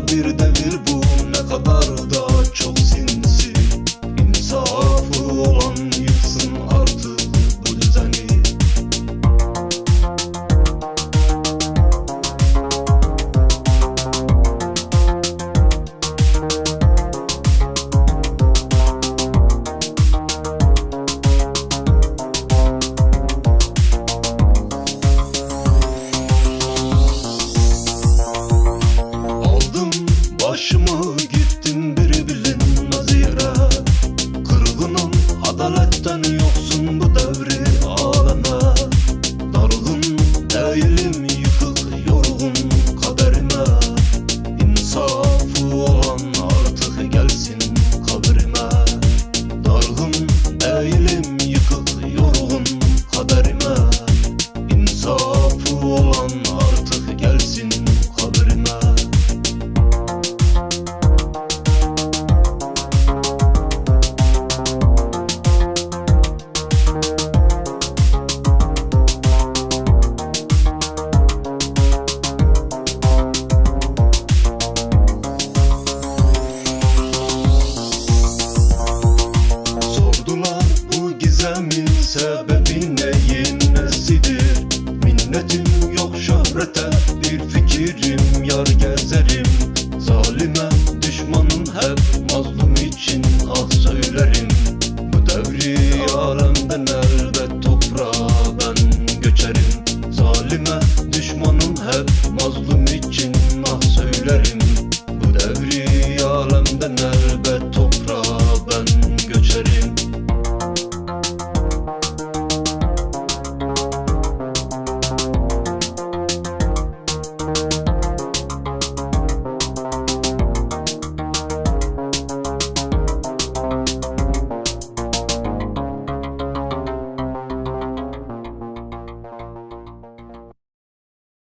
bir devir bu. Ne kadar da çok sinsi. Allah'tan yoksun. Hasretim yok şöhrete Bir fikrim yar gezerim Zalime